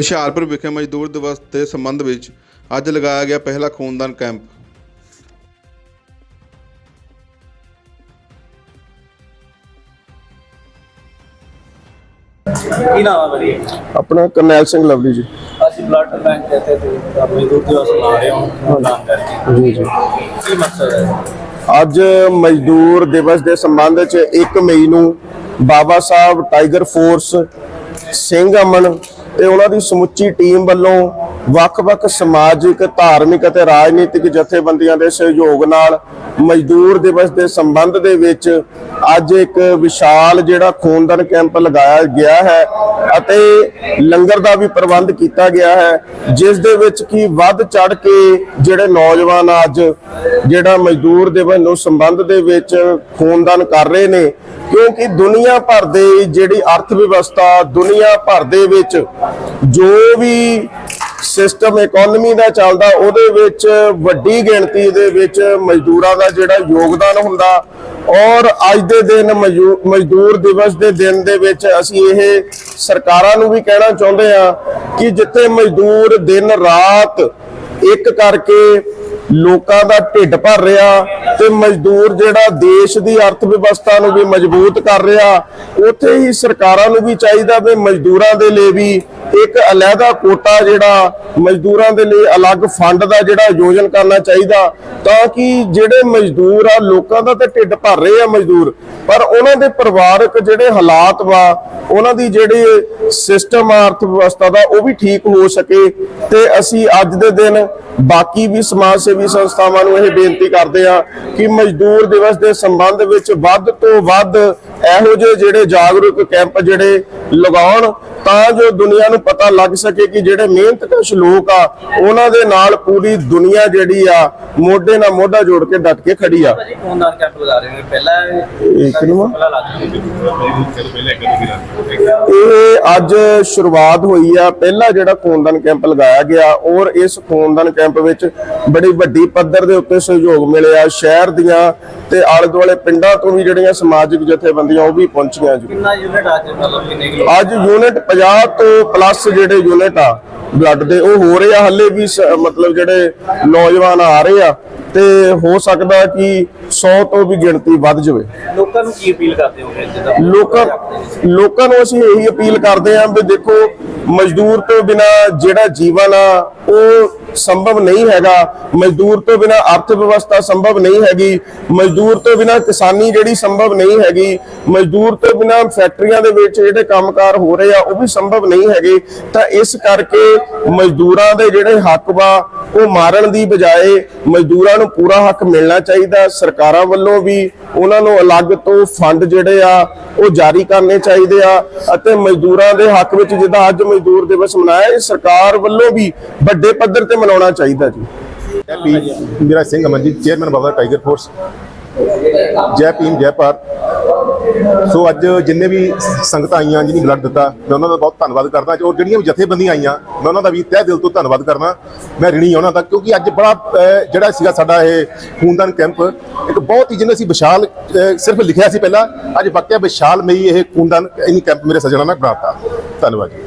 ਹੁਸ਼ਿਆਰਪੁਰ ਵਿਖੇ ਮਜ਼ਦੂਰ ਦਿਵਸ ਦੇ ਸੰਬੰਧ ਵਿੱਚ ਅੱਜ ਲਗਾਇਆ ਗਿਆ ਪਹਿਲਾ ਖੂਨਦਾਨ ਕੈਂਪ। ਕੀ ਨਾਮ ਹੈ ਬੜੀ ਆਪਣਾ ਕਰਨੈਲ ਸਿੰਘ ਲਵਲੀ ਜੀ। ਅਸੀਂ ਬਲੱਡ ਬੈਂਕ ਦੇ ਤੇ ਆਪਣੇ ਦੂਰ ਦਿਵਸ ਮਨਾ ਰਹੇ ਹਾਂ ਦਾਨ ਕਰਕੇ। ਜੀ ਜੀ। ਕੀ ਮਕਸਦ ਹੈ? ਅੱਜ ਮਜ਼ਦੂਰ ਦਿਵਸ ਦੇ ਸੰਬੰਧ ਵਿੱਚ 1 ਮਈ ਨੂੰ ਬਾਬਾ ਸਾਹਿਬ ਟਾਈਗਰ ਫੋਰਸ ਸਿੰਘ ਅਮਨ ਤੇ ਉਹਨਾਂ ਦੀ ਸਮੁੱਚੀ ਟੀਮ ਵੱਲੋਂ ਵੱਖ-ਵੱਖ ਸਮਾਜਿਕ, ਧਾਰਮਿਕ ਅਤੇ ਰਾਜਨੀਤਿਕ ਜਥੇਬੰਦੀਆਂ ਦੇ ਸਹਿਯੋਗ ਨਾਲ ਮਜ਼ਦੂਰ ਦਿਵਸ ਦੇ ਸੰਬੰਧ ਦੇ ਵਿੱਚ ਅੱਜ ਇੱਕ ਵਿਸ਼ਾਲ ਜਿਹੜਾ ਖੂਨਦਾਨ ਕੈਂਪ ਲਗਾਇਆ ਗਿਆ ਹੈ ਅਤੇ ਲੰਗਰ ਦਾ ਵੀ ਪ੍ਰਬੰਧ ਕੀਤਾ ਗਿਆ ਹੈ, ਜਿਸ ਦੇ ਵਿੱਚ ਕੀ ਵੱਧ ਚੜ ਕੇ ਜਿਹੜੇ ਨੌਜਵਾਨ ਅੱਜ ਜਿਹੜਾ ਮਜ਼ਦੂਰ ਦਿਵਸ ਨੂੰ ਸੰਬੰਧ ਦੇ ਵਿੱਚ ਖੂਨਦਾਨ ਕਰ ਰਹੇ ਨੇ, ਕਿਉਂਕਿ ਦੁਨੀਆ ਭਰ ਦੇ ਜਿਹੜੀ ਅਰਥ ਵਿਵਸਥਾ, ਦੁਨੀਆ ਭਰ ਦੇ ਵਿੱਚ ਜੋ ਵੀ ਸਿਸਟਮ ਇਕਨੋਮੀ ਦਾ ਚੱਲਦਾ, ਉਹਦੇ ਵਿੱਚ ਵੱਡੀ ਗਿਣਤੀ ਦੇ ਵਿੱਚ ਮਜ਼ਦੂਰਾਂ ਦਾ ਜਿਹੜਾ ਯੋਗਦਾਨ ਹੁੰਦਾ। ਔਰ ਅੱਜ ਦੇ ਦਿਨ ਮਜ਼ਦੂਰ ਦਿਵਸ ਦੇ ਦਿਨ ਦੇ ਵਿੱਚ ਅਸੀਂ ਇਹ ਸਰਕਾਰਾਂ ਨੂੰ ਵੀ ਕਹਿਣਾ ਚਾਹੁੰਦੇ ਆ ਕਿ ਜਿੱਥੇ ਮਜ਼ਦੂਰ ਦਿਨ ਰਾਤ ਇੱਕ ਕਰਕੇ ਲੋਕਾਂ ਦਾ ਢਿੱਡ ਭਰ ਰਿਹਾ ਤੇ ਮਜ਼ਦੂਰ ਜਿਹੜਾ ਦੇਸ਼ ਦੀ ਅਰਥ ਵਿਵਸਥਾ ਨੂੰ ਵੀ ਮਜ਼ਬੂਤ ਕਰ ਰਿਹਾ, ਉੱਥੇ ਹੀ ਸਰਕਾਰਾਂ ਨੂੰ ਵੀ ਚਾਹੀਦਾ ਵੀ ਮਜ਼ਦੂਰਾਂ ਦੇ ਲਈ ਵੀ ਇੱਕ ਅਲੱਗਾ ਕੋਟਾ ਜਿਹੜਾ ਮਜ਼ਦੂਰਾਂ ਦੇ ਲਈ ਅਲੱਗ ਫੰਡ ਦਾ ਜਿਹੜਾ ਆਯੋਜਨ ਕਰਨਾ ਚਾਹੀਦਾ, ਤਾਂ ਕਿ ਜਿਹੜੇ ਮਜ਼ਦੂਰ ਆ, ਲੋਕਾਂ ਦਾ ਤਾਂ ਢਿੱਡ ਭਰ ਰਹੇ ਆ ਮਜ਼ਦੂਰ, ਪਰ ਉਹਨਾਂ ਦੇ ਪਰਿਵਾਰਕ ਜਿਹੜੇ ਹਾਲਾਤ ਵਾ, ਉਹਨਾਂ ਦੀ ਜਿਹੜੀ ਸਿਸਟਮ ਅਰਥ ਵਿਵਸਥਾ ਦਾ, ਉਹ ਵੀ ਠੀਕ ਹੋ ਸਕੇ। ਤੇ ਅਸੀਂ ਅੱਜ ਦੇ ਦਿਨ ਬਾਕੀ ਵੀ ਸਮਾਜ ਸੇਵੀ ਸੰਸਥਾਵਾਂ ਨੂੰ ਇਹ ਬੇਨਤੀ ਕਰਦੇ ਆ ਕਿ ਮਜ਼ਦੂਰ ਦਿਵਸ ਦੇ ਸੰਬੰਧ ਵਿੱਚ ਵੱਧ ਤੋਂ ਵੱਧ ਇਹੋ ਜਿਹੇ ਜਿਹੜੇ ਜਾਗਰੂਕ ਕੈਂਪ ਜਿਹੜੇ ਲਗਾਉਣ ਤਾਂ ਜੋ ਦੁਨੀਆ ਨੂੰ ਪਤਾ ਲੱਗ ਸਕੇ ਕਿ ਜਿਹੜੇ ਮਿਹਨਤਕਸ਼ ਲੋਕ ਆ ਉਹਨਾਂ ਦੇ ਨਾਲ ਪੂਰੀ ਦੁਨੀਆ ਜਿਹੜੀ ਆ ਮੋਢੇ ਨਾਲ ਮੋਢਾ ਜੋੜ ਕੇ ਡਟ ਕੇ ਖੜੀ ਆ। ਭਾਜੀ ਖੂਨਦਾਨ ਕੈਂਪ ਲਗਾ ਰਹੇ ਨੇ? ਪਹਿਲਾਂ ਇਹ ਅੱਜ ਸ਼ੁਰੂਆਤ ਹੋਈ ਆ। ਪਹਿਲਾ ਜਿਹੜਾ ਖੂਨਦਾਨ ਕੈਂਪ ਲਗਾਇਆ ਗਿਆ ਔਰ ਇਸ ਖੂਨਦਾਨ ਕੈਂਪ ਵਿੱਚ ਬੜੀ ਵੱਡੀ ਪੱਧਰ ਦੇ ਉੱਤੇ ਸਹਿਯੋਗ ਮਿਲਿਆ। ਸ਼ਹਿਰ ਦੀਆਂ ਤੇ ਆਲੇ ਦੁਆਲੇ ਪਿੰਡਾਂ ਤੋਂ ਵੀ ਜਿਹੜੀਆਂ ਸਮਾਜਿਕ ਜਥੇਬੰਦੀਆਂ ਉਹ ਵੀ ਪਹੁੰਚੀਆਂ ਜੀ। ਕਿੰਨਾ ਯੂਨਿਟ ਅੱਜ? ਮਤਲਬ ਕਿੰਨੇ ਅੱਜ ਯੂਨਿਟ 50 ਤੋਂ ਪਲੱਸ ਜਿਹੜੇ ਯੂਨਿਟ ਆ ਬਲੱਡ ਦੇ ਉਹ ਹੋ ਰਹੇ ਆ ਹੱਲੇ ਵੀ ਮਤਲਬ ਜਿਹੜੇ ਨੌਜਵਾਨ ਆ ਰਹੇ ਆ ਤੇ ਹੋ ਸਕਦਾ ਕਿ 100 ਤੋਂ ਵੀ ਗਿਣਤੀ ਵੱਧ ਜਾਵੇ। ਲੋਕਾਂ ਨੂੰ ਕੀ ਅਪੀਲ ਕਰਦੇ ਹੋ ਜਿੱਦਾਂ ਲੋਕਾਂ ਲੋਕਾਂ ਨੂੰ ਅਸੀਂ ਇਹੀ ਅਪੀਲ ਕਰਦੇ ਹਾਂ ਵੀ ਦੇਖੋ ਮਜ਼ਦੂਰ ਤੋਂ ਬਿਨਾ ਜਿਹੜਾ ਜੀਵਨ ਆ ਉਹ ਸੰਭਵ ਨਹੀਂ ਹੈਗਾ। ਮਜ਼ਦੂਰ ਤੋਂ ਬਿਨਾ ਅਰਥ ਵਿਵਸਥਾ ਸੰਭਵ ਨਹੀਂ ਹੈਗੀ। ਮਜ਼ਦੂਰ ਤੋਂ ਬਿਨਾ ਕਿਸਾਨੀ ਜਿਹੜੀ ਸੰਭਵ ਨਹੀਂ ਹੈਗੀ। ਮਜ਼ਦੂਰ ਤੋਂ ਬਿਨਾ ਫੈਕਟਰੀਆਂ ਦੇ ਵਿੱਚ ਜਿਹੜੇ ਕੰਮਕਾਰ ਹੋ ਰਹੇ ਆ, ਉਹ ਵੀ ਸੰਭਵ ਨਹੀਂ ਹੈਗੇ। ਤਾਂ ਇਸ ਕਰਕੇ ਮਜ਼ਦੂਰਾਂ ਦੇ ਜਿਹੜੇ ਹੱਕ ਵਾ, ਉਹ ਮਾਰਨ ਦੀ ਬਜਾਏ ਮਜ਼ਦੂਰਾਂ ਨੂੰ ਪੂਰਾ ਹੱਕ ਮਿਲਣਾ ਚਾਹੀਦਾ। ਸਰਕਾਰਾਂ ਵੱਲੋਂ ਵੀ ਉਹਨਾਂ ਨੂੰ ਅਲੱਗ ਤੋਂ ਫੰਡ ਜਿਹੜੇ ਆ, ਉਹ ਜਾਰੀ ਕਰਨੇ ਚਾਹੀਦੇ ਆ। ਅਤੇ ਮਜ਼ਦੂਰਾਂ ਦੇ ਹੱਕ ਵਿੱਚ ਜਿੱਦਾਂ ਅੱਜ ਮਜ਼ਦੂਰ ਦਿਵਸ ਮਨਾਇਆ, ਇਹ ਸਰਕਾਰ ਵੱਲੋਂ ਵੀ ਵੱਡੇ ਪੱਧਰ ਤੇ ਮਨਾਉਣਾ ਚਾਹੀਦਾ ਜੀ। ਮੇਰਾ Singh Amanjit chairman Baba Tiger Force ਜੈ ਭੀਮ, ਜੈ ਭਾਰਤ। ਸੋ ਅੱਜ ਜਿੰਨੇ ਵੀ ਸੰਗਤਾਂ ਆਈਆਂ ਜਿਹਨੇ ਬਲੱਡ ਦਿੱਤਾ, ਮੈਂ ਉਹਨਾਂ ਦਾ ਬਹੁਤ ਧੰਨਵਾਦ ਕਰਦਾ। ਔਰ ਜਿਹੜੀਆਂ ਵੀ ਜਥੇਬੰਦੀਆਂ ਆਈਆਂ, ਮੈਂ ਉਹਨਾਂ ਦਾ ਵੀ ਤਹਿ ਦਿਲ ਤੋਂ ਧੰਨਵਾਦ ਕਰਦਾ। ਮੈਂ ਰਿਣੀ ਉਹਨਾਂ ਦਾ, ਕਿਉਂਕਿ ਅੱਜ ਬੜਾ ਜਿਹੜਾ ਸੀਗਾ ਸਾਡਾ ਇਹ ਖੂਨਦਾਨ ਕੈਂਪ, ਇੱਕ ਬਹੁਤ ਹੀ ਜਿਹਨੇ ਅਸੀਂ ਵਿਸ਼ਾਲ ਸਿਰਫ ਲਿਖਿਆ ਸੀ ਪਹਿਲਾਂ, ਅੱਜ ਵਾਕਿਆ ਵਿਸ਼ਾਲ ਮਈ ਇਹ ਖੂਨਦਾਨ ਇਨੀ ਕੈਂਪ ਮੇਰੇ ਸੱਜਣਾ ਨੇ ਬਣਾਤਾ। ਧੰਨਵਾਦ ਜੀ।